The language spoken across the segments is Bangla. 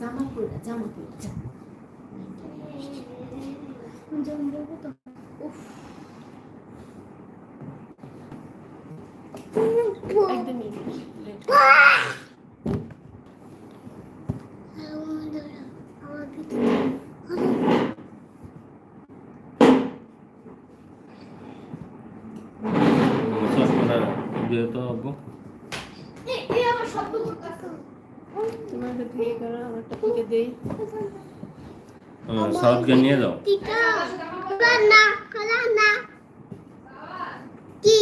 জামা পরে জামা পরে যা যেমন বলব তো উফ একদমই লেট। আমার শব্দ করতেছে করো আমারটা থেকে দেই সাউথকে নিয়ে যাও না না কি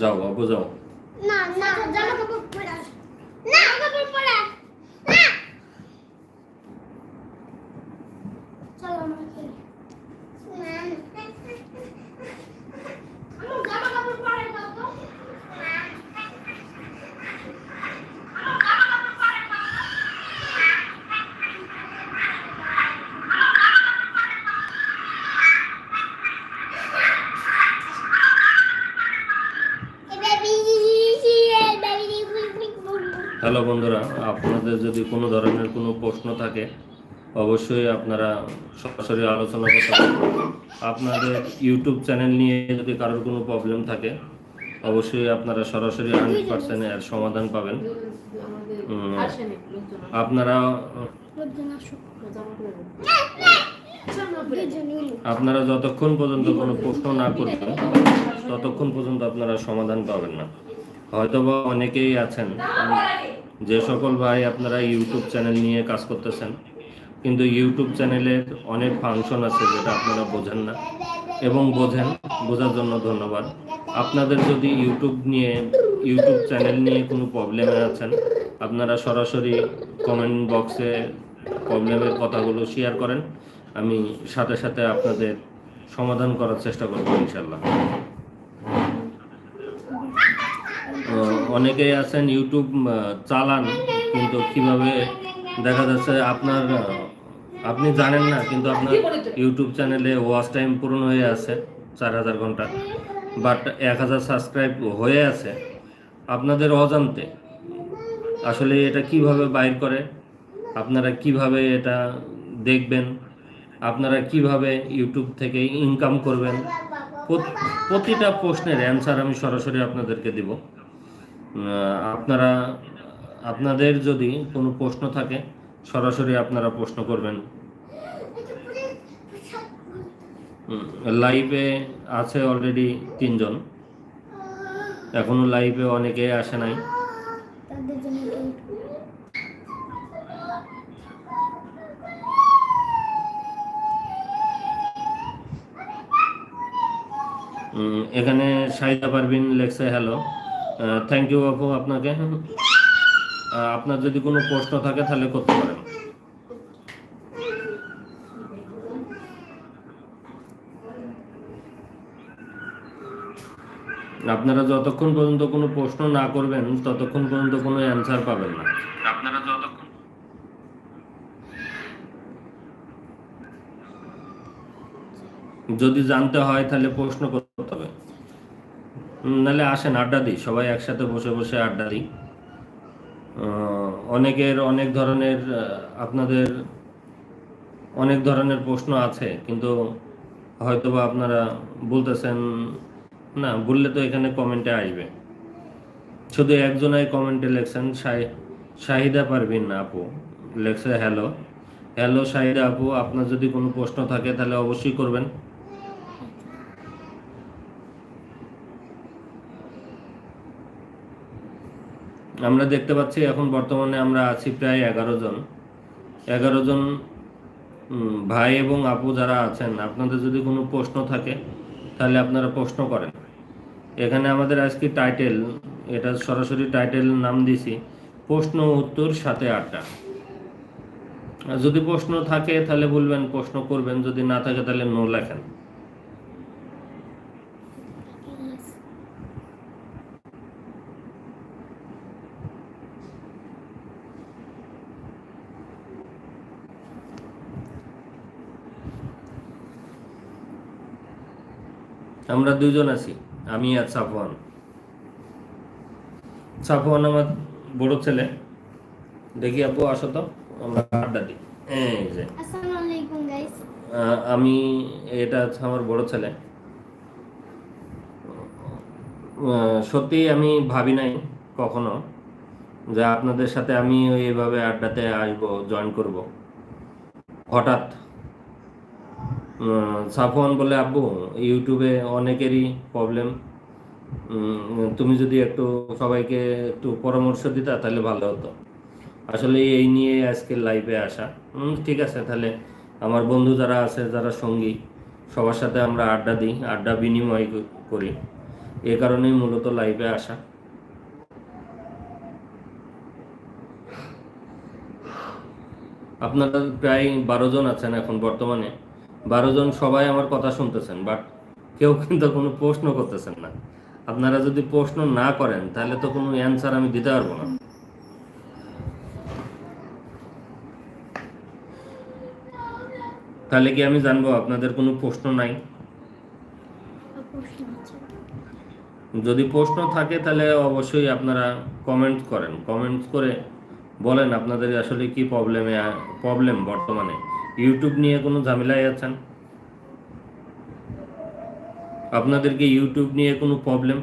যাও আব্বু যাও না না জামা কাপড় পরে আস। না কাপড় পরে আস। না চলো আমরা খেলি আমার জামা কাপড় পরে দাও তো হ্যালো বন্ধুরা, আপনাদের যদি কোনো ধরনের কোনো প্রশ্ন থাকে, অবশ্যই আপনারা সরাসরি আলোচনা করতে পারেন আপনাদের ইউটিউব চ্যানেল নিয়ে যদি কারোর কোনো প্রবলেম থাকে, অবশ্যই আপনারা সরাসরি হান্ড্রেড পার্সেন্ট এর সমাধান পাবেন। আপনারা আপনারা যতক্ষণ পর্যন্ত কোনো প্রশ্ন না করবেন, ততক্ষণ পর্যন্ত আপনারা সমাধান পাবেন না। হয়তোবা অনেকেই আছেন যে সকল ভাই আপনারা ইউটিউব চ্যানেল নিয়ে কাজ করতেছেন, কিন্তু ইউটিউব চ্যানেলের অনেক ফাংশন আছে যেটা আপনারা বোঝেন না এবং বোঝেন, বোঝার জন্য ধন্যবাদ। আপনাদের যদি ইউটিউব নিয়ে ইউটিউব চ্যানেল নিয়ে কোনো প্রবলেমে আছেন, আপনারা সরাসরি কমেন্ট বক্সে প্রবলেমের কথাগুলো শেয়ার করেন, আমি সাথে সাথে আপনাদের সমাধান করার চেষ্টা করব ইনশাল্লাহ অনেকেই আছেন ইউটিউব চালান, কিন্তু কীভাবে দেখা যাচ্ছে আপনার আপনি জানেন না, কিন্তু আপনার ইউটিউব চ্যানেলে ওয়াচ টাইম পূরণ হয়ে আছে চার হাজার ঘণ্টা। বাট এক হাজার সাবস্ক্রাইব হয়ে আছে। আপনাদের অজান্তে, আসলে এটা কীভাবে বাইর করে? আপনারা কীভাবে এটা দেখবেন? আপনারা কীভাবে ইউটিউব থেকে ইনকাম করবেন? প্রতিটা প্রশ্নের অ্যান্সার আমি সরাসরি আপনাদেরকে দিব। আপনারা, আপনাদের যদি কোনো প্রশ্ন থাকে, সরাসরি আপনারা প্রশ্ন করবেন। লাইভে আছে অলরেডি তিনজন। এখনও লাইভে অনেকে আসে নাই। এখানে শাহিদা পারভিন লেখছে হ্যালো থ্যাংক ইউ আপু আপনাকে। আপনার যদি কোনো প্রশ্ন থাকে তাহলে করতে পারেন। আপনারা যতক্ষণ পর্যন্ত কোনো প্রশ্ন না করবেন ততক্ষণ পর্যন্ত কোনো অ্যান্সার পাবেন না। আপনারা যতক্ষণ যদি জানতে হয় তাহলে প্রশ্ন করতে হবে। নাহলে আসেন, আড্ডা দিই। সবাই একসাথে বসে বসে আড্ডা দিই। অনেকের অনেক ধরনের আপনাদের অনেক ধরনের প্রশ্ন আছে, কিন্তু হয়তোবা আপনারা বলতেছেন, না, বললে তো এখানে কমেন্টে আসবে। শুধু একজনাই কমেন্টে লেখছেন, শাহি- শাহিদা পারবিন না আপু। লেখছে, হ্যালো। হ্যালো, শাহিদা আপু, আপনার যদি কোনো প্রশ্ন থাকে তাহলে অবশ্যই করবেন। আমরা দেখতে পাচ্ছি এখন বর্তমানে আমরা আছি প্রায় এগারো জন। এগারো জন ভাই এবং আপু যারা আছেন, আপনাদের যদি কোনো প্রশ্ন থাকে, তাহলে আপনারা প্রশ্ন করেন। এখানে আমাদের আজকে টাইটেল এটা সরাসরি টাইটেল নাম দিছি, প্রশ্ন উত্তর সাথে আটটা যদি প্রশ্ন থাকে, তাহলে বলবেন, প্রশ্ন করবেন, যদি না থাকে, তাহলে নো লেখেন। আমরা দুজন আছি আমি আর সাফওয়ান। সাফওয়ান আমার বড় ছেলে। দেখি আপু আসো তো আমরা আড্ডা দিই। যে। আমি এটা হচ্ছে আমার বড় ছেলে। সত্যি আমি ভাবি নাই কখনো যে আপনাদের সাথে আমি এইভাবে আড্ডাতে আসব জয়েন করব। হঠাৎ সাফওয়ান বলে, আব্বু, ইউটিউবে অনেকেরই প্রবলেম তুমি যদি একটু সবাইকে একটু পরামর্শ দিতা, তাহলে ভালো হতো। আসলে এই নিয়ে আজকে লাইভে আসা। ঠিক আছে, তাহলে আমার বন্ধু যারা আছে, যারা সঙ্গী, সবার সাথে আমরা আড্ডা দিই, আড্ডা বিনিময় করি। এ কারণেই মূলত লাইভে আসা। আপনারা প্রায় বারো জন আছেন এখন বর্তমানে। বারো জন সবাই আমার কথা শুনতেছেন বাট কেউ কিন্তু কোনো প্রশ্ন করতেছেন না। আপনারা যদি প্রশ্ন না করেন, তাহলে তো কোনো অ্যান্সার আমি দিতে পারব না। তাহলে কি আমি জানব আপনাদের কোনো প্রশ্ন নাই? যদি প্রশ্ন থাকে, তাহলে অবশ্যই আপনারা কমেন্ট করেন। কমেন্ট করে বলেন আপনাদের আসলে কি প্রবলেমে প্রবলেম বর্তমানে। ইউটিউব নিয়ে কোনো ঝামেলায় আছেন? আপনাদেরকে ইউটিউব নিয়ে কোনো প্রবলেম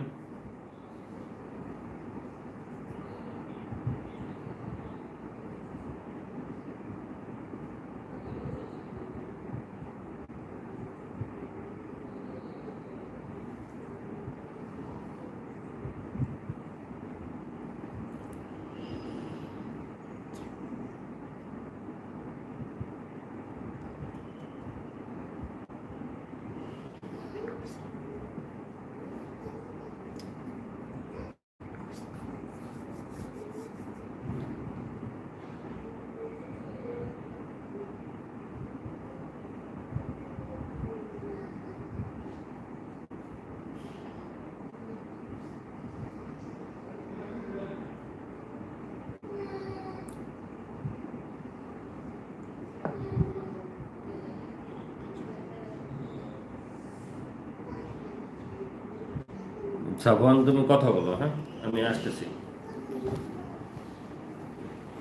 সাবহান তুমি কথা বলো হ্যাঁ? আমি আসতেছি।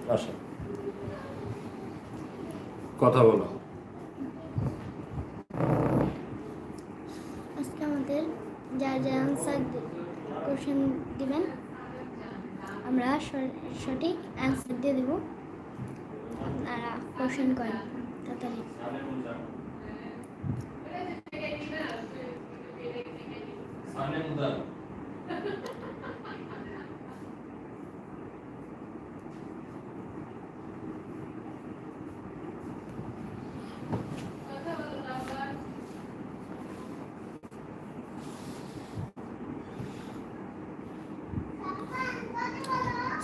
আসো। কথা বলো। আজকে আমাদের যা যা আনসার কোশ্চেন দিবেন আমরা স- সঠিক অ্যান্সার দিয়ে দেব। আপনারা কোশ্চেন করেন তাড়াতাড়ি।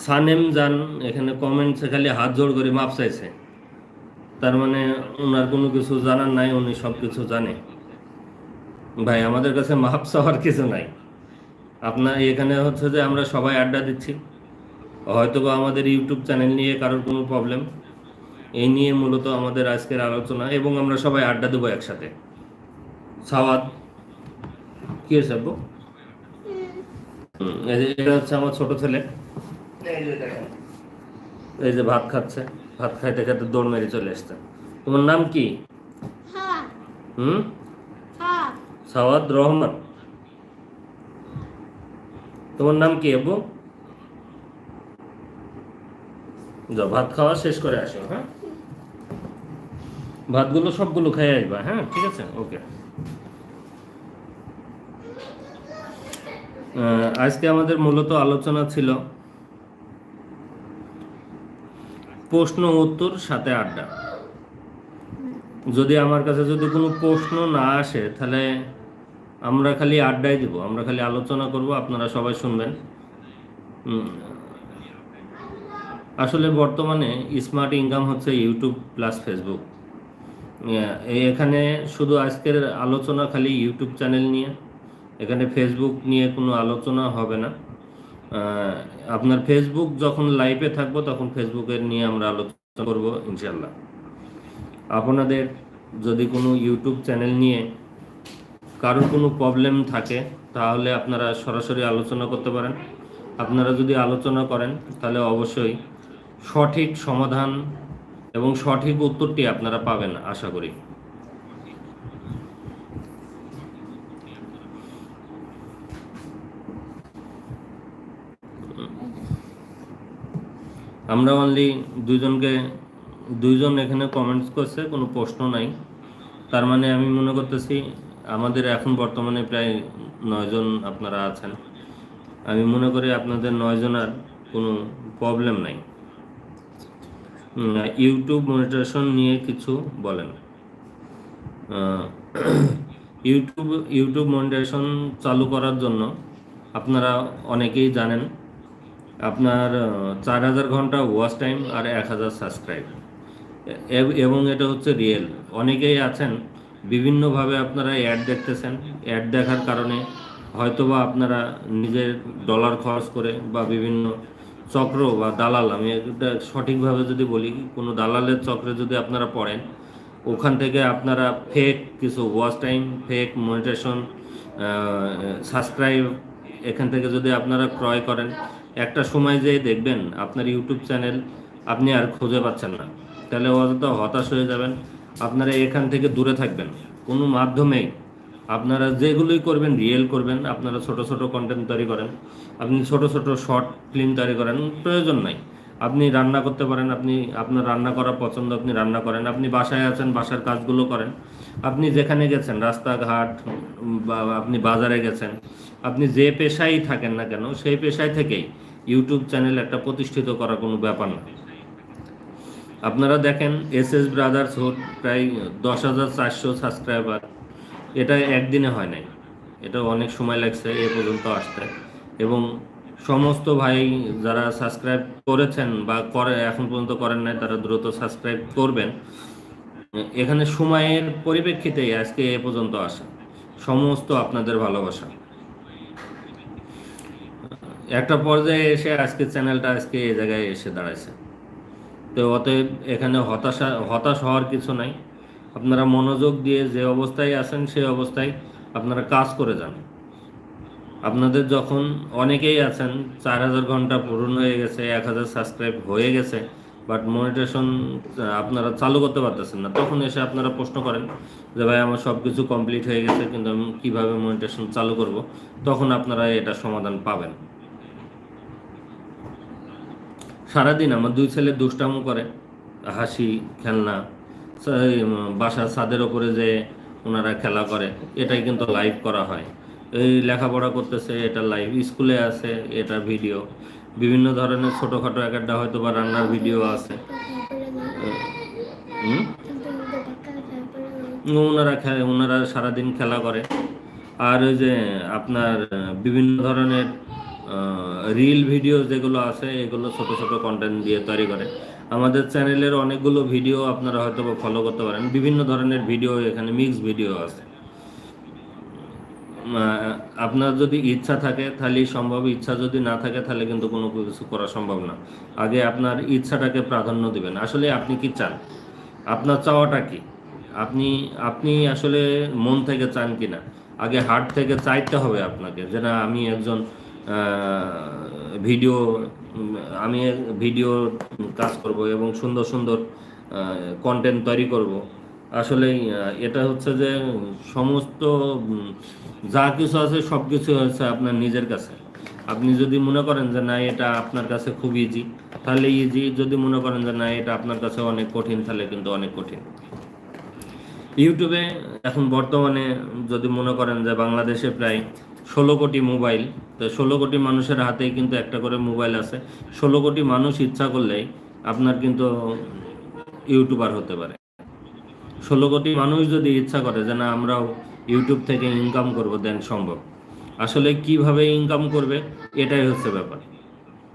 সানেম যান এখানে কমেন্টসে খালি হাত জোড় করে মাপ চাইছে। তার মানে ওনার কোনো কিছু জানার নাই উনি সব কিছু জানে। ভাই আমাদের কাছে মাপ চাওয়ার কিছু নাই। আপনার এখানে হচ্ছে যে আমরা সবাই আড্ডা দিচ্ছি। হয়তো বা আমাদের ইউটিউব চ্যানেল নিয়ে কারোর কোনো প্রবলেম এই নিয়ে মূলত আমাদের আজকের আলোচনা এবং আমরা সবাই আড্ডা দেবো একসাথে। সাওয়াদ কি হয়েছে আব্বু? হুম, এই যে এটা হচ্ছে আমার ছোট ছেলে। এই যে যে ভাত খাচ্ছে ভাত খাইতে খাইতে দৌড় মেরে চলে আসছে। তোমার নাম কি? হ্যাঁ হুম? হ্যাঁ সাওয়াদ রহমান। তোমার নাম কি আব্বু? যাও ভাত খাওয়া শেষ করে আসো হ্যাঁ? ভাতগুলো সবগুলো খেয়ে আসবা হ্যাঁ? ঠিক আছে? ওকে। আহ, আজকে আমাদের মূলত আলোচনা ছিল প্রশ্ন উত্তর, সাথে আড্ডা। যদি আমার কাছে যদি কোনো প্রশ্ন না আসে, তাহলে আমরা খালি আড্ডাই দিব, আমরা খালি আলোচনা করব, আপনারা সবাই শুনবেন। আসলে বর্তমানে স্মার্ট ইনকাম হচ্ছে ইউটিউব প্লাস ফেসবুক। এখানে শুধু আজকের আলোচনা, খালি ইউটিউব চ্যানেল নিয়ে। এখানে ফেসবুক নিয়ে কোনো আলোচনা হবে না। আপনার ফেসবুক যখন লাইভে থাকব, তখন ফেসবুকের নিয়ে আমরা আলোচনা করব ইনশাল্লাহ আপনাদের যদি কোনো ইউটিউব চ্যানেল নিয়ে কারোর কোনো প্রবলেম থাকে, তাহলে আপনারা সরাসরি আলোচনা করতে পারেন। আপনারা যদি আলোচনা করেন, তাহলে অবশ্যই সঠিক সমাধান এবং সঠিক উত্তরটি আপনারা পাবেন, আশা করি। আমরা অনলি দুইজনকে, দুইজন এখানে কমেন্টস করছে, কোনো প্রশ্ন নাই। তার মানে আমি মনে করতেছি, আমাদের এখন বর্তমানে প্রায় নয়জন আপনারা আছেন। আমি মনে করি আপনাদের নয়জনের কোনো প্রবলেম নাই। ইউটিউব মনিটাইজেশন নিয়ে কিছু বলেন। ইউটিউব ইউটিউব মনিটাইজেশন চালু করার জন্য আপনারা অনেকেই জানেন। আপনার চার হাজার ঘণ্টা ওয়াচ টাইম আর এক হাজার সাবস্ক্রাইব এবং এটা হচ্ছে রিয়েল অনেকেই আছেন, বিভিন্নভাবে আপনারা অ্যাড দেখতেছেন। অ্যাড দেখার কারণে হয়তোবা আপনারা নিজের ডলার খরচ করে বা বিভিন্ন চক্র বা দালাল, আমি এটা সঠিকভাবে যদি বলি, কোনো দালালের চক্রে যদি আপনারা পড়েন, ওখান থেকে আপনারা ফেক কিছু watch time fake monetization subscribe এখান থেকে যদি আপনারা ক্রয় করেন একটা সময় যেয়ে দেখবেন আপনার ইউটিউব চ্যানেল আপনি আর খুঁজে পাচ্ছেন না। তাহলে অযথা হতাশ হয়ে যাবেন, আপনারা এখান থেকে দূরে থাকবেন। কোনো মাধ্যমেই আপনারা যেগুলোই করবেন, রিয়েল করবেন, আপনারা ছোট ছোট কন্টেন্ট তৈরি করেন, আপনি ছোট ছোট শর্ট ফিল্ম তৈরি করেন, প্রয়োজন নাই। আপনি রান্না করতে পারেন, আপনি আপনার রান্না করা পছন্দ আপনি রান্না করেন, আপনি বাসায় আছেন, বাসার কাজগুলো করেন, আপনি যেখানে গেছেন, রাস্তাঘাট বা আপনি বাজারে গেছেন আপনি যে পেশায় থাকেন না কেন, সেই পেশায় থেকেই ইউটিউব চ্যানেল একটা প্রতিষ্ঠিত করা কোনো ব্যাপার না। আপনারা দেখেন এস এস ব্রাদার্স হোক প্রায় দশ হাজার চারশো সাবস্ক্রাইবার এটা একদিনে হয় নাই। এটা অনেক সময় লাগছে, এ পর্যন্ত আসতে। এবং সমস্ত ভাই যারা সাবস্ক্রাইব করেছেন বা করে, এখন পর্যন্ত করেন নাই, তারা দ্রুত সাবস্ক্রাইব করবেন। এখানে সময়ের পরিপ্রেক্ষিতেই আজকে এ পর্যন্ত আসা। সমস্ত আপনাদের ভালোবাসা। একটা পর্যায়ে এসে আজকে চ্যানেলটা আজকে এই জায়গায় এসে দাঁড়াইছে। তো অতএব এখানে হতাশা, হতাশ হওয়ার কিছু নাই। আপনারা মনোযোগ দিয়ে যে অবস্থায় আছেন সেই অবস্থায় আপনারা কাজ করে যান। আপনাদের যখন অনেকেই আছেন, চার হাজার ঘণ্টা পূরণ হয়ে গেছে, এক হাজার সাবস্ক্রাইব হয়ে গেছে, বাট মনিটেশন আপনারা চালু করতে পারতেছেন না, তখন এসে আপনারা প্রশ্ন করেন যে, ভাই, আমার সব কিছু কমপ্লিট হয়ে গেছে, কিন্তু আমি কীভাবে মনিটেশন চালু করব? তখন আপনারা এটা সমাধান পাবেন। সারাদিন আমার দুই ছেলে দুষ্টামো করে, হাসি, খেলনা বাসার ছাদের ওপরে যে ওনারা খেলা করে, এটাই কিন্তু লাইভ করা হয়। এই লেখাপড়া করতেছে, এটা লাইভ স্কুলে আছে, এটা ভিডিও বিভিন্ন ধরনের ছোটোখাটো এক একটা হয়তো বা রান্নার ভিডিও আছে। ওনারা খেলে ওনারা সারাদিন খেলা করে। আর ওই যে আপনার, বিভিন্ন ধরনের রিল ভিডিও যেগুলো আছে, এগুলো ছোট ছোট কন্টেন্ট দিয়ে তৈরি করে। আমাদের চ্যানেলের অনেকগুলো ভিডিও আপনারা হয়তো ফলো করতে পারেন। বিভিন্ন ধরনের ভিডিও এখানে মিক্স ভিডিও আছে। আপনার যদি ইচ্ছা থাকে তাহলে সম্ভব। ইচ্ছা যদি না থাকে, তাহলে কিন্তু কোনো কিছু করা সম্ভব না। আগে আপনার ইচ্ছাটাকে প্রাধান্য দিবেন। আসলে আপনি কি চান? আপনার চাওয়াটা কি? আপনি আপনি আসলে মন থেকে চান কি না আগে হার্ট থেকে চাইতে হবে আপনাকে যে না, আমি একজন ভিডিও আমি ভিডিও কাজ করব এবং সুন্দর সুন্দর কন্টেন্ট তৈরি করব। আসলে এটা হচ্ছে যে সমস্ত যা কিছু আছে সব কিছু হচ্ছে আপনার নিজের কাছে। আপনি যদি মনে করেন যে না, এটা আপনার কাছে খুব ইজি তাহলে ইজি যদি মনে করেন যে না, এটা আপনার কাছে অনেক কঠিন, তাহলে কিন্তু অনেক কঠিন। ইউটিউবে এখন বর্তমানে যদি মনে করেন যে বাংলাদেশে প্রায় ষোলো কোটি মোবাইল। তো ষোলো কোটি মানুষের হাতেই কিন্তু একটা করে মোবাইল আছে। ষোলো কোটি মানুষ ইচ্ছা করলেই আপনার কিন্তু ইউটিউবার হতে পারে। ষোলো কোটি মানুষ যদি ইচ্ছা করে যে না, আমরাও ইউটিউব থেকে ইনকাম করব, দেন সম্ভব। আসলে কীভাবে ইনকাম করবে, এটাই হচ্ছে ব্যাপার।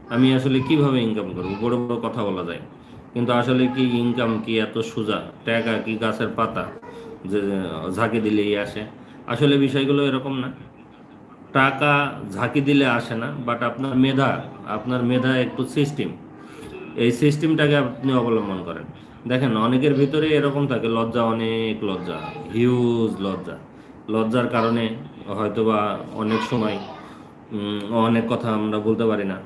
আমি আসলে কীভাবে ইনকাম করব, বড় বড় কথা বলা যায়। কিন্তু আসলে কি ইনকাম কি এত সোজা? টাকা কি গাছের পাতা? যে, ঝাঁকি দিলেই আসে। আসলে বিষয়গুলো এরকম না। টাকা ঝাঁকি দিলে আসে না বাট আপনার মেধা আপনার মেধা একটু সিস্টেম এই সিস্টেমটাকে আপনি অবলম্বন করেন। দেখেন, অনেকের ভিতরে এরকম থাকে, লজ্জা অনেক লজ্জা হিউজ লজ্জা। লজ্জার কারণে হয়তো বা অনেক সময় অনেক কথা আমরা বলতে পারি না,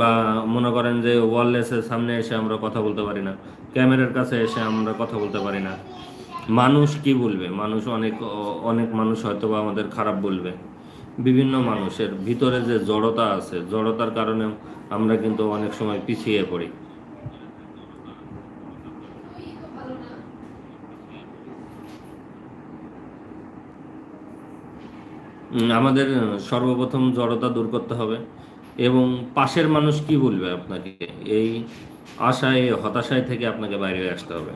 বা মনে করেন যে ওয়ারলেসের সামনে এসে আমরা কথা বলতে পারি না, ক্যামেরার কাছে এসে আমরা কথা বলতে পারি না। মানুষ কি বলবে? মানুষ অনেক অনেক মানুষ হয়তো বা আমাদের খারাপ বলবে। বিভিন্ন মানুষের ভিতরে যে জড়তা আছে, জড়তার কারণে আমরা কিন্তু অনেক সময় পিছিয়ে পড়ি। আমাদের সর্বপ্রথম জড়তা দূর করতে হবে এবং পাশের মানুষ কি বলবে আপনাকে? এই আশায়, হতাশায় থেকে আপনাকে বাইরে আসতে হবে।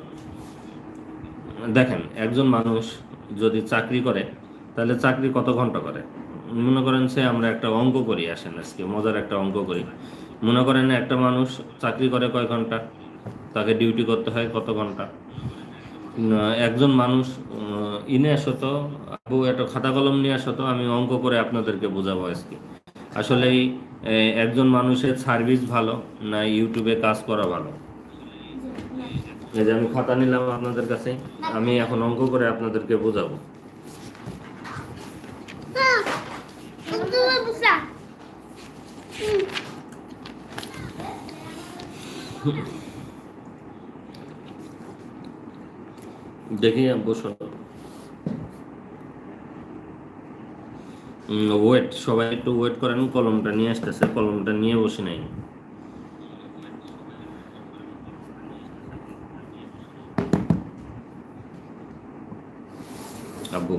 দেখেন, একজন মানুষ যদি চাকরি করে, তাহলে চাকরি কত ঘণ্টা করে? মনে করেন সে আমরা একটা অঙ্ক করি, আসেন আজকে, মজার একটা অঙ্ক করি। মনে করেন একটা মানুষ চাকরি করে কয় ঘণ্টা? তাকে ডিউটি করতে হয় কত ঘণ্টা? একজন মানুষ ইনে আসো তো আপু একটা খাতা কলম নিয়ে আসো তো আমি অঙ্ক করে আপনাদেরকে বোঝাবো আজকে। আসলে একজন মানুষের সার্ভিস ভালো, না ইউটিউবে কাজ করা ভালো? এই যে আমি খাতা নিলাম আপনাদের কাছে, আমি এখন অঙ্ক করে আপনাদেরকে বোঝাবো। দেখি বসো ওয়েট সবাই একটু ওয়েট করেন কলমটা নিয়ে আসতেছে কলমটা নিয়ে বসে নাই আব্বু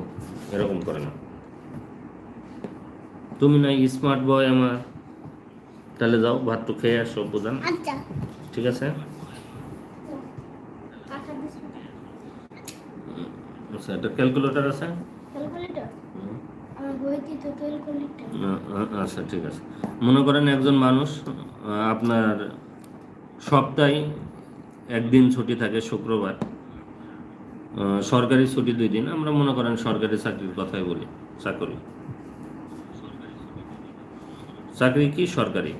এরকম করে না তুমি না স্মার্ট বয় আমার। তাহলে যাও ভাতটু খেয়ে আসো বুঝান আচ্ছা। ঠিক আছে? আচ্ছা এটা ক্যালকুলেটর আছে? আচ্ছা ঠিক আছে। মনে করেন একজন মানুষ আপনার সপ্তাহে একদিন ছুটি থাকে শুক্রবার। সরকারি ছুটি দুই দিন আমরা মনে করেন সরকারি চাকরির কথাই বলি চাকরি। চাকরি কি সরকারি?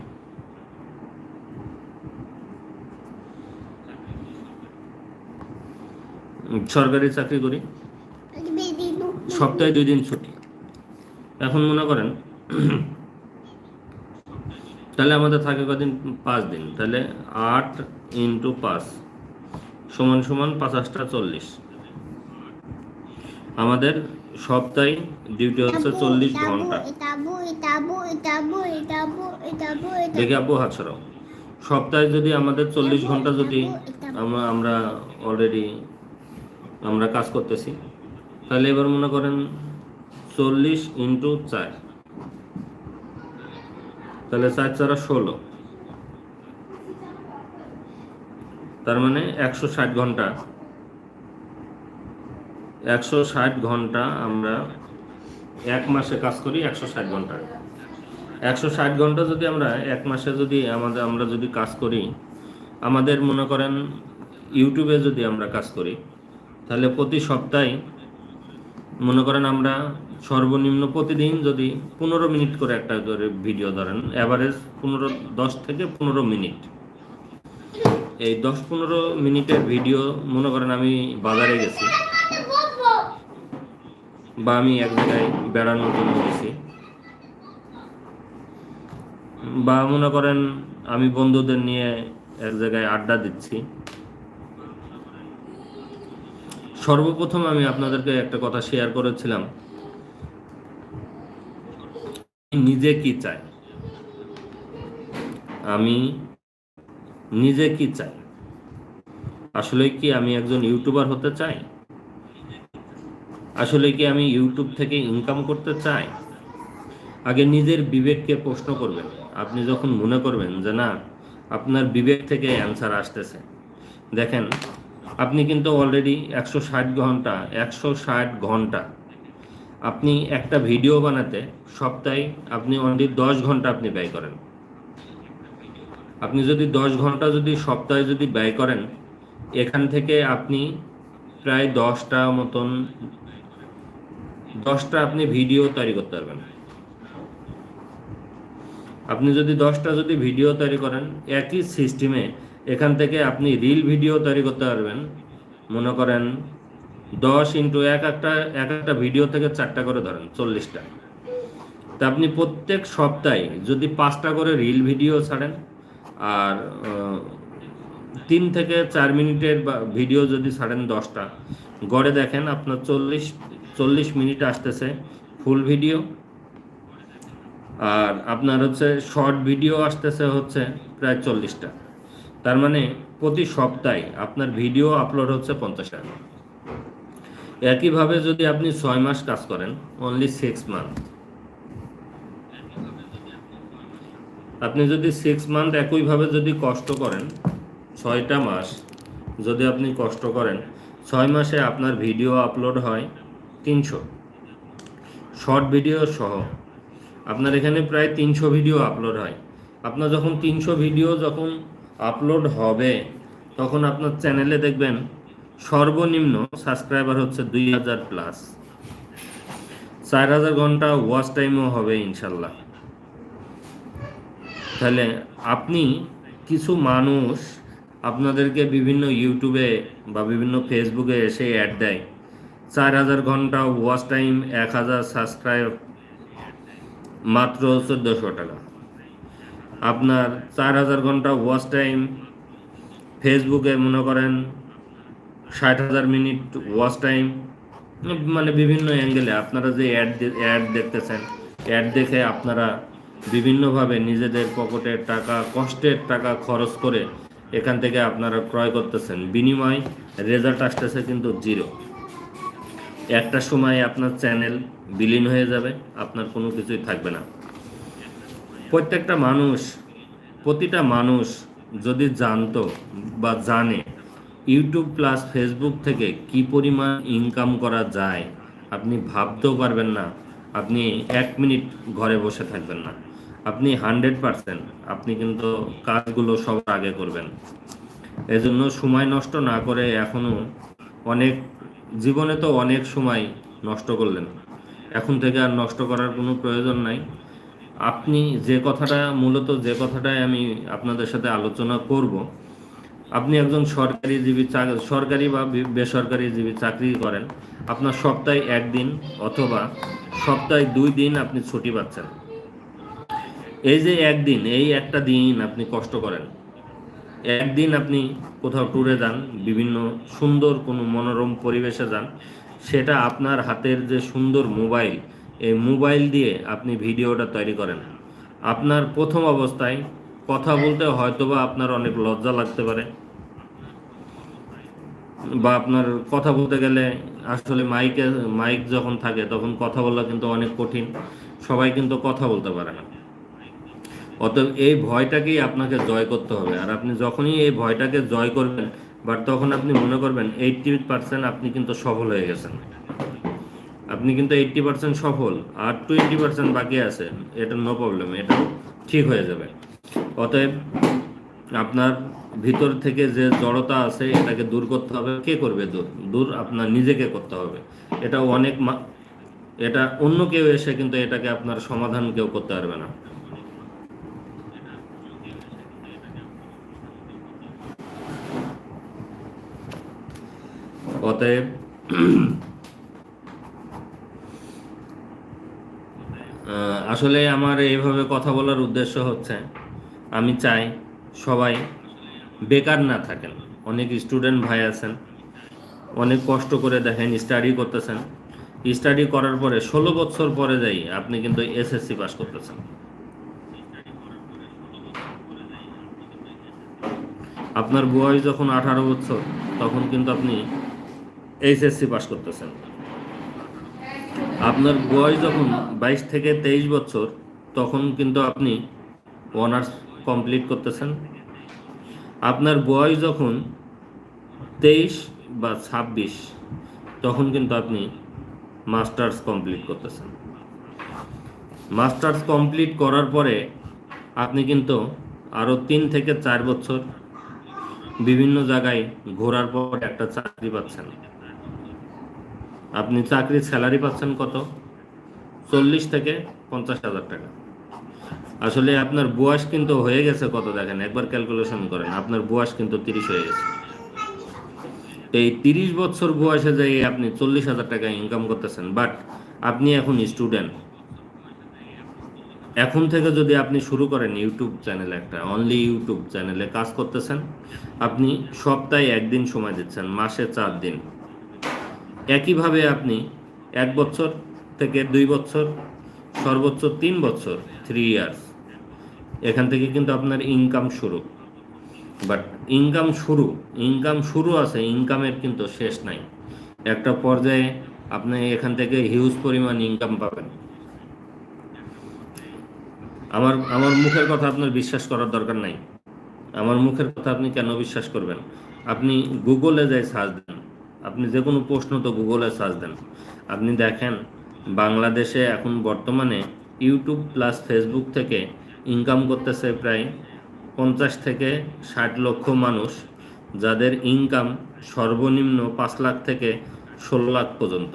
সরকারি চাকরি করি। সপ্তাহে দুই দিন ছুটি। এখন মনে করেন, তাহলে আমাদের থাকে কদিন? পাঁচ দিন। তাহলে আট ইন্টু পাঁচ সমান সমান পাঁচাশটা চল্লিশ। আমাদের সপ্তাহে ডিউটি হচ্ছে চল্লিশ ঘণ্টা। দেখে আপু হাত সরাও সপ্তাহে যদি আমাদের চল্লিশ ঘণ্টা যদি আমরা আমরা অলরেডি আমরা কাজ করতেছি তাহলে এবার মনে করেন চল্লিশ ইন্টু চার। তাহলে চার চারা ষোলো। তার মানে একশো ষাট ঘণ্টা। একশো ষাট ঘণ্টা আমরা এক মাসে কাজ করি একশো ষাট ঘণ্টা একশো ষাট ঘণ্টা যদি আমরা এক মাসে যদি আমাদের, আমরা যদি কাজ করি, আমাদের মনে করেন ইউটিউবে যদি আমরা কাজ করি, তাহলে প্রতি সপ্তাহে মনে করেন আমরা সর্বনিম্ন প্রতিদিন যদি পনেরো মিনিট করে একটা করে ভিডিও ধরেন অ্যাভারেজ পনেরো, দশ থেকে পনেরো মিনিট। এই দশ পনেরো মিনিটের ভিডিও মনে করেন আমি বাজারে গেছি, বা আমি এক জায়গায় বেড়ানোর জন্য গেছি। বা মনে করেন আমি বন্ধুদের নিয়ে এক জায়গায় আড্ডা দিচ্ছি। সর্বপ্রথম আমি আপনাদেরকে একটা কথা শেয়ার করেছিলাম। নিজে কি চাই? আমি নিজে কি চাই? আসলে কি আমি একজন ইউটিউবার হতে চাই? আসলে কি আমি ইউটিউব থেকে ইনকাম করতে চাই? আগে নিজের বিবেককে প্রশ্ন করবেন। আপনি যখন মনে করবেন যে না, আপনার বিবেক থেকে অ্যান্সার আসতেছে। দেখেন, আপনি কিন্তু অলরেডি একশো ষাট ঘণ্টা, একশো ষাট ঘণ্টা আপনি একটা ভিডিও বানাতে সপ্তাহে আপনি অনলি দশ ঘণ্টা আপনি ব্যয় করেন। আপনি যদি দশ ঘণ্টা যদি সপ্তাহে যদি ব্যয় করেন, এখান থেকে আপনি প্রায় দশটা মতন, দশটা আপনি ভিডিও তৈরি করতে পারবেন। আপনি যদি দশটা যদি ভিডিও তৈরি করেন, একই সিস্টেমে এখান থেকে আপনি রিল ভিডিও তৈরি করতে পারবেন। মনে করেন দশ ইন্টু এক একটা এক একটা ভিডিও থেকে চারটা করে ধরেন, চল্লিশটা। তা আপনি প্রত্যেক সপ্তাহে যদি পাঁচটা করে রিল ভিডিও ছাড়েন, আর তিন থেকে চার মিনিটের ভিডিও যদি ছাড়েন দশটা, গড়ে দেখেন আপনার চল্লিশ চল্লিশ মিনিট আসতেছে ফুল ভিডিও আর আপনার হচ্ছে শর্ট ভিডিও আসতেছে হচ্ছে প্রায় চল্লিশটা। তার মানে প্রতি সপ্তাহে আপনার ভিডিও আপলোড হচ্ছে পঞ্চাশ পঞ্চাশটা একইভাবে যদি আপনি ছয় মাস কাজ করেন অনলি সিক্স মান্থ আপনি যদি সিক্স মান্থ একইভাবে যদি কষ্ট করেন, ছয়টা মাস যদি আপনি কষ্ট করেন, ছয় মাসে আপনার ভিডিও আপলোড হয় তিনশো। শর্ট ভিডিও সহ আপনার এখানে প্রায় তিনশো ভিডিও আপলোড হয়। আপনার যখন তিনশো ভিডিও যখন আপলোড হবে, তখন আপনার চ্যানেলে দেখবেন সর্বনিম্ন সাবস্ক্রাইবার হচ্ছে দুই হাজার প্লাস চার হাজার ঘণ্টা ওয়াচ টাইমও হবে ইনশাল্লাহ। তাহলে আপনি কিছু মানুষ আপনাদেরকে বিভিন্ন ইউটিউবে বা বিভিন্ন ফেসবুকে এসে অ্যাড দেয়। চার হাজার ঘণ্টা ওয়াচ টাইম এক হাজার সাবস্ক্রাইব মাত্র চোদ্দোশো টাকা। আপনার চার হাজার ঘণ্টা ওয়াচ টাইম ফেসবুকে মনে করেন ষাট হাজার মিনিট ওয়াচ টাইম মানে বিভিন্ন অ্যাঙ্গেলে আপনারা যে অ্যাড অ্যাড দেখতেছেন অ্যাড দেখে আপনারা বিভিন্নভাবে নিজেদের পকেটের টাকা, কষ্টের টাকা খরচ করে এখান থেকে আপনারা ক্রয় করতেছেন। বিনিময় রেজাল্ট আসতেছে কিন্তু জিরো একটা সময় আপনার চ্যানেল বিলীন হয়ে যাবে, আপনার কোনো কিছুই থাকবে না। প্রত্যেকটা মানুষ, প্রতিটা মানুষ যদি জানতো বা জানে ইউটিউব প্লাস ফেসবুক থেকে কি পরিমাণ ইনকাম করা যায়, আপনি ভাবতেও পারবেন না, আপনি এক মিনিট ঘরে বসে থাকবেন না। আপনি হান্ড্রেড পারসেন্ট আপনি কিন্তু কাজগুলো সবার আগে করবেন। এজন্য সময় নষ্ট না করে এখনও অনেক জীবনে তো অনেক সময় নষ্ট করলেন। এখন থেকে আর নষ্ট করার কোনো প্রয়োজন নাই। আপনি যে কথাটা, মূলত যে কথাটাই আমি আপনাদের সাথে আলোচনা করব, আপনি একজন সরকারি জীবী সরকারি বা, বেসরকারি জীবী চাকরি করেন, আপনার সপ্তাহে একদিন অথবা সপ্তাহে দুই দিন আপনি ছুটি পাচ্ছেন। এই যে একদিন, এই একটা দিন আপনি কষ্ট করেন। একদিন আপনি কোথাও ট্যুরে যান, বিভিন্ন সুন্দর কোনো মনোরম পরিবেশে যান, সেটা আপনার হাতের যে সুন্দর মোবাইল, এই মোবাইল দিয়ে আপনি ভিডিওটা তৈরি করেন। আপনার প্রথম অবস্থায় কথা বলতে হয়তোবা আপনার অনেক লজ্জা লাগতে পারে, বা আপনার কথা বলতে গেলে আসলে মাইকে মাইক যখন থাকে তখন কথা বলা কিন্তু অনেক কঠিন, সবাই কিন্তু কথা বলতে পারে না। অতএব এই ভয়টাকেই আপনাকে জয় করতে হবে। আর আপনি যখনই এই ভয়টাকে জয় করবেন বাট তখন আপনি মনে করবেন এইটটি পার্সেন্ট আপনি কিন্তু সফল হয়ে গেছেন। আপনি কিন্তু এইটটি পার্সেন্ট সফল, আর টোয়েন্টি পার্সেন্ট বাকি আছে। এটা নো প্রবলেম এটাও ঠিক হয়ে যাবে। অতএব আপনার ভিতর থেকে যে জড়তা আছে, এটাকে দূর করতে হবে। কে করবে দূর? দূর আপনার নিজেকে করতে হবে। এটা অনেক এটা অন্য কেউ এসে কিন্তু এটাকে আপনার সমাধান কেউ করতে পারবে না। অতএব আসলে আমার এইভাবে কথা বলার উদ্দেশ্য হচ্ছে, আমি চাই সবাই বেকার না থাকেন। অনেক স্টুডেন্ট ভাই আছেন, অনেক কষ্ট করে দেখেন স্টাডি করতেছেন। স্টাডি করার পরে ষোলো বছর পরে যাই, আপনি কিন্তু এসএসসি পাস করতেছেন। আপনার বয়স যখন আঠারো বছর, তখন কিন্তু আপনি এইচএসসি পাশ করতেছেন। আপনার বয়স যখন বাইশ থেকে তেইশ বছর, তখন কিন্তু আপনি অনার্স কমপ্লিট করতেছেন। আপনার বয়স যখন তেইশ বা ছাব্বিশ, তখন কিন্তু আপনি মাস্টার্স কমপ্লিট করতেছেন। মাস্টার্স কমপ্লিট করার পরে আপনি কিন্তু আরও তিন থেকে চার বছর বিভিন্ন জায়গায় ঘোরার পর একটা চাকরি পাচ্ছেন। আপনি চাকরির স্যালারি পাচ্ছেন কত? চল্লিশ থেকে পঞ্চাশ হাজার টাকা। আসলে আপনার বয়স কিন্তু হয়ে গেছে কত দেখেন, একবার ক্যালকুলেশন করেন, আপনার বয়স কিন্তু তিরিশ হয়ে গেছে। এই তিরিশ বছর বয়সে যাই আপনি চল্লিশ হাজার টাকা ইনকাম করতেছেন বাট আপনি এখন স্টুডেন্ট এখন থেকে যদি আপনি শুরু করেন ইউটিউব চ্যানেল একটা অনলি ইউটিউব চ্যানেলে কাজ করতেছেন, আপনি সপ্তাহে একদিন সময় দিচ্ছেন, মাসে চার দিন। একইভাবে আপনি এক বছর থেকে দুই বছর, সর্বোচ্চ তিন বছর থ্রি ইয়ার্স এখান থেকে কিন্তু আপনার ইনকাম শুরু। বাট ইনকাম শুরু ইনকাম শুরু আছে ইনকামের কিন্তু শেষ নাই। একটা পর্যায়ে আপনি এখান থেকে হিউজ পরিমাণ ইনকাম পাবেন। আমার আমার মুখের কথা আপনার বিশ্বাস করার দরকার নাই। আমার মুখের কথা আপনি কেন বিশ্বাস করবেন? আপনি গুগলে যাই সার্চ দেন আপনি যে কোনো প্রশ্ন তো গুগলে সার্চ দেন। আপনি দেখেন, বাংলাদেশে এখন বর্তমানে ইউটিউব প্লাস ফেসবুক থেকে ইনকাম করতেছে প্রায় পঞ্চাশ থেকে ষাট লক্ষ মানুষ, যাদের ইনকাম সর্বনিম্ন পাঁচ লাখ থেকে ষোলো লাখ পর্যন্ত।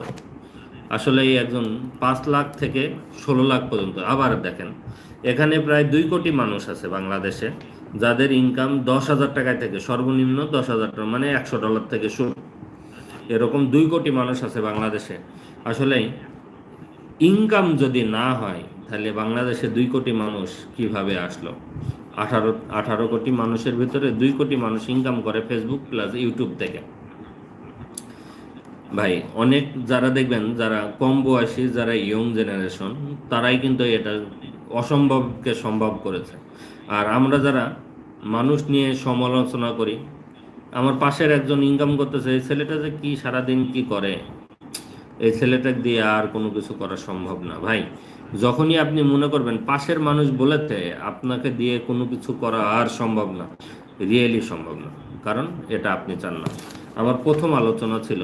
আসলে এই একজন পাঁচ লাখ থেকে ষোলো লাখ পর্যন্ত। আবার দেখেন, এখানে প্রায় দুই কোটি মানুষ আছে বাংলাদেশে, যাদের ইনকাম দশ হাজার টাকায় থেকে সর্বনিম্ন দশ হাজার টাকা মানে একশো ডলার থেকে শুরু। এরকম দুই কোটি মানুষ আছে বাংলাদেশে। আসলে ইনকাম যদি না হয়, তাহলে বাংলাদেশে দুই কোটি মানুষ কীভাবে আসলো? আঠারো আঠারো কোটি মানুষের ভিতরে দুই কোটি মানুষ ইনকাম করে ফেসবুক প্লাস ইউটিউব থেকে। ভাই, অনেক যারা দেখবেন, যারা কম বয়সী, যারা ইয়ং জেনারেশন তারাই কিন্তু এটা অসম্ভবকে সম্ভব করেছে। আর আমরা যারা মানুষ নিয়ে সমালোচনা করি আমার পাশের একজন ইনকাম করতেছে, এই ছেলেটা যে কি সারাদিন কি করে? এই ছেলেটাকে দিয়ে আর কোনো কিছু করা সম্ভব না। ভাই, যখনই আপনি মনে করবেন পাশের মানুষ বলেছে, আপনাকে দিয়ে কোনো কিছু করা আর সম্ভব না রিয়েলি সম্ভব না। কারণ এটা আপনি চান না। আমার প্রথম আলোচনা ছিল,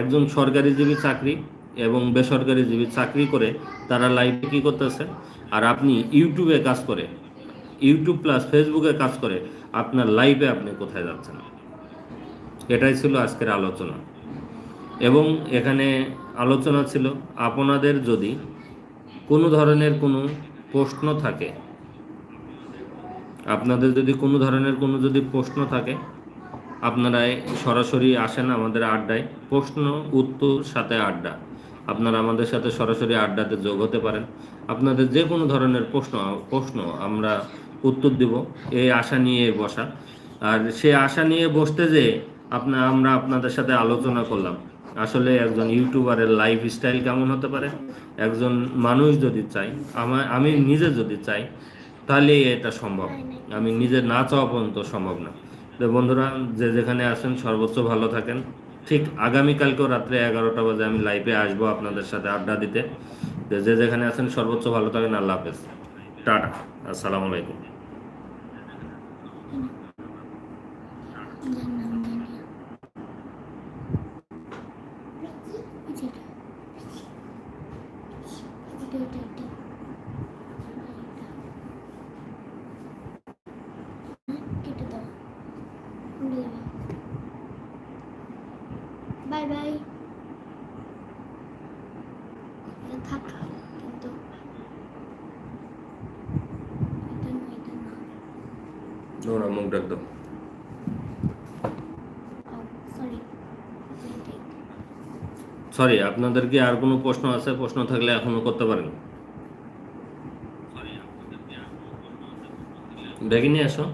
একজন সরকারিজীবী চাকরি এবং বেসরকারিজীবী চাকরি করে তারা লাইফে কি করতেছে? আর আপনি ইউটিউবে কাজ করে ইউটিউব প্লাস ফেসবুকে কাজ করে, আপনার লাইফে আপনি কোথায় যাচ্ছেন? এটাই ছিল আজকের আলোচনা। এবং এখানে আলোচনা ছিল, আপনাদের যদি কোনো ধরনের কোনো প্রশ্ন থাকে, আপনাদের যদি কোনো ধরনের কোনো যদি প্রশ্ন থাকে, আপনারা সরাসরি আসেন আমাদের আড্ডায়, প্রশ্ন, উত্তর, সাথে আড্ডা। আপনারা আমাদের সাথে সরাসরি আড্ডাতে যোগ হতে পারেন। আপনাদের যে কোনো ধরনের প্রশ্ন প্রশ্ন আমরা উত্তর দিব, এই আশা নিয়ে বসা। আর সে আশা নিয়ে বসতে যে আপনা, আমরা আপনাদের সাথে আলোচনা করলাম। আসলে একজন ইউটিউবারের লাইফ স্টাইল কেমন হতে পারে? একজন মানুষ যদি চাই আমার আমি নিজে যদি চাই, তাহলে এটা সম্ভব। আমি নিজে না চাওয়া পর্যন্ত সম্ভব না। তো বন্ধুরা, যে যেখানে আসেন সর্বোচ্চ ভালো থাকেন। ঠিক আগামীকালকেও রাত্রে এগারোটা বাজে আমি লাইভে আসব আপনাদের সাথে আড্ডা দিতে। যে যেখানে আছেন, সর্বোচ্চ ভালো থাকেন। আল্লাহ হাফেজ। টাটা। আসসালামু আলাইকুম যার নাম জানি না। এই যে এটা। এটা, এটা, এটা। কেটে দাও বাই বাই থাক কিন্তু ওরা মুখ ডাক দাও সরি সরি আপনাদের কি আর কোনো প্রশ্ন আছে? প্রশ্ন থাকলে এখনও করতে পারেন। দেখিনি নিয়ে আসো